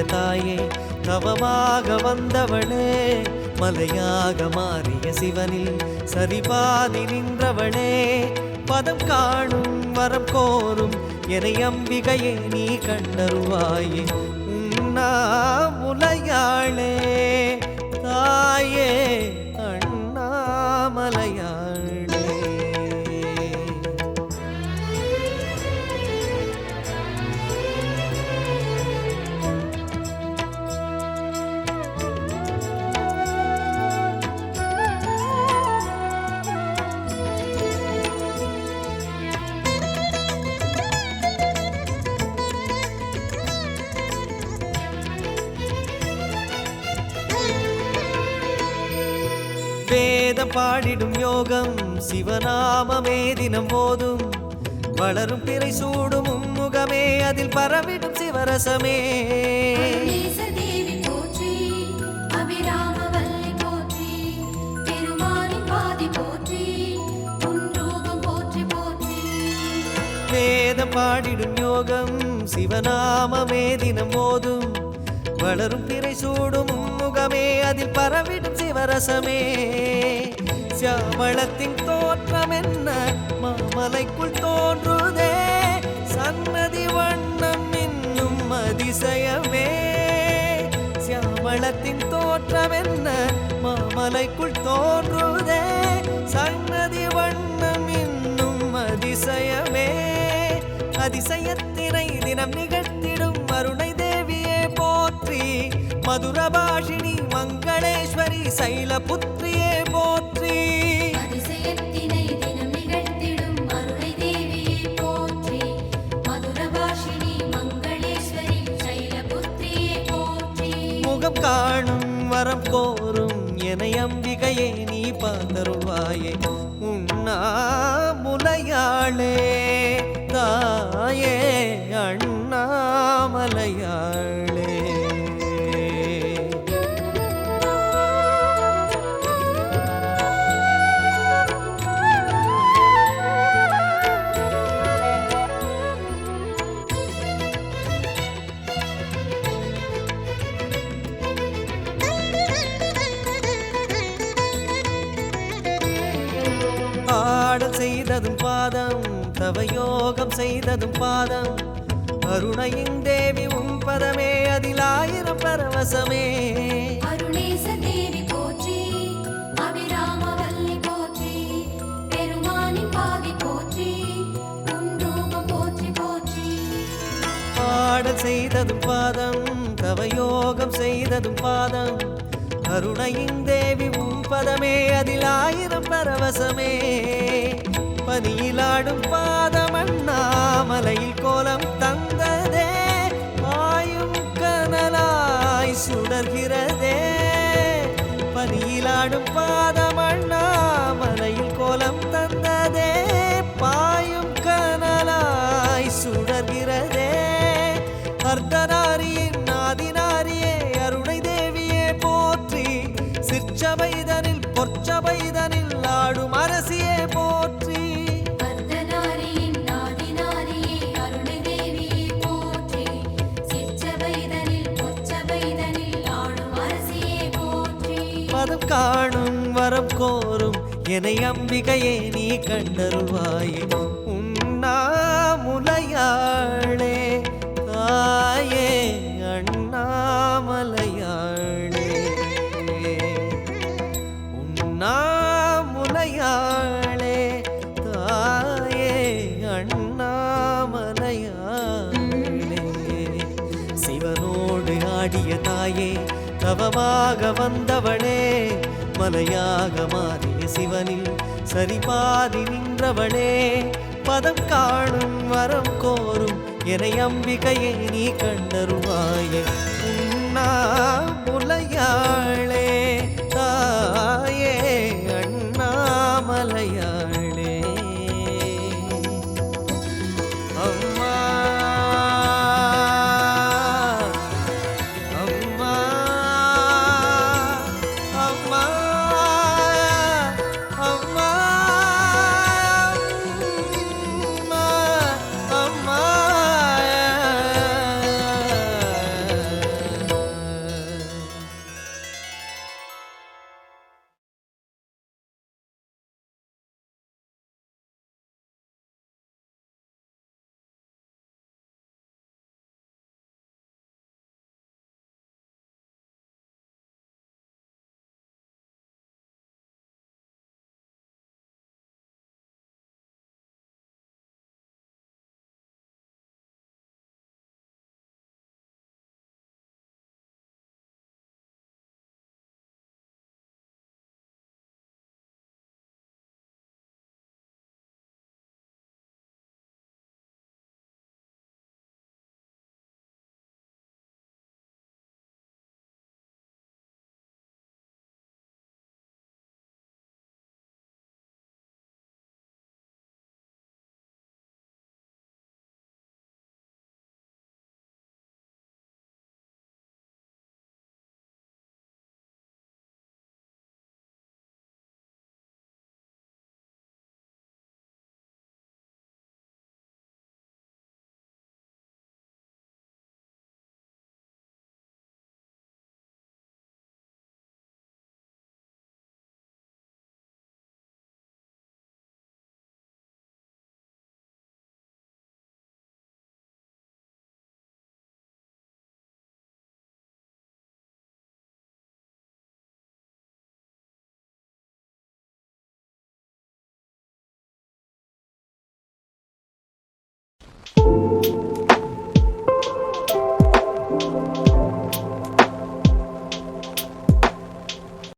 ஆடிய தாயே தவமாக வந்தவளே மலையாக மாறிய சிவனில் சரிபாதி நின்றவளே பதம் காணும் வரம் கோரும் என அம்பிகையே நீ கண்டருவாயே. உன்னா முலையாளே தாயே. பாடிடும் யோகம் சிவநாமமே தினம் போதும். வளரும் பிறை சூடும் முகமே அதில் பரவிடும் சிவரசமே. வேதம் பாடிடும் யோகம் சிவநாமமே தினம் போதும். வளரும் பிறை சூடும் முகமே அதில் பரவிடும் சிவரசமே. சியாமளத்தின் தோற்றம் என்ன மாமலைக்குள் தோன்றுதே சன்னதி வண்ணம் இன்னும் அதிசயமே. சியாமளத்தின் தோற்றம் என்ன மாமலைக்குள் தோன்றுதே சன்னதி வண்ணம் இன்னும் அதிசயமே. அதிசயத்தினை தினம் நிகழ்த்திடும் அருணை தேவியே போற்றி மதுரபாஷினி மங்களேஸ்வரி சைலபுத்ரியே போற்றி சைலபுத்திரியே போற்றி. முகம் காணும் வரம் கோரும் என அம்பிகையே நீ பார்த்தருள்வாயே உண்ணாமுலையாளே தாயே அண்ணாமலையாளே. தவயோகம் செய்ததும் பாதம். அருணையின் தேவி உன் பதமே அதில் ஆயிரம் பரவசமே. ஆடல் செய்ததும் பாதம் தவயோகம் செய்ததும் பாதம். அருணையின் தேவி உன் பதமே அதில் ஆயிரம் பரவசமே. பனியிலாடும் பாதம் அண்ணாமலையில் கோலம் தந்ததே ஆயும் கனலாய் சுடர்கிறதே. பனியிலாடும் பாதம் அண்ணாமலையில் கோலம் தந்ததே பாயும் கனலாய் சுடர்கிறதே. அர்த்தனாரியின் நாதினாரியே அருணை தேவியே போற்றி சிற்சபைதனில் பொற்சபைதனில் என்னை அம்பிகையே நீ கண்டருள்வாயே உண்ணாமுலையாளே தாயே அண்ணாமலையாளே உண்ணாமுலையாளே தாயே அண்ணாமலையாளே சிவனோடு ஆடிய தாயே தவமாக வந்தவளே மலையாக மாறிய சிவனில் சரிபாதி நின்றவளே பதம் காணும் வரம் கோரும். என அம்பிகையை நீ கண்டரும்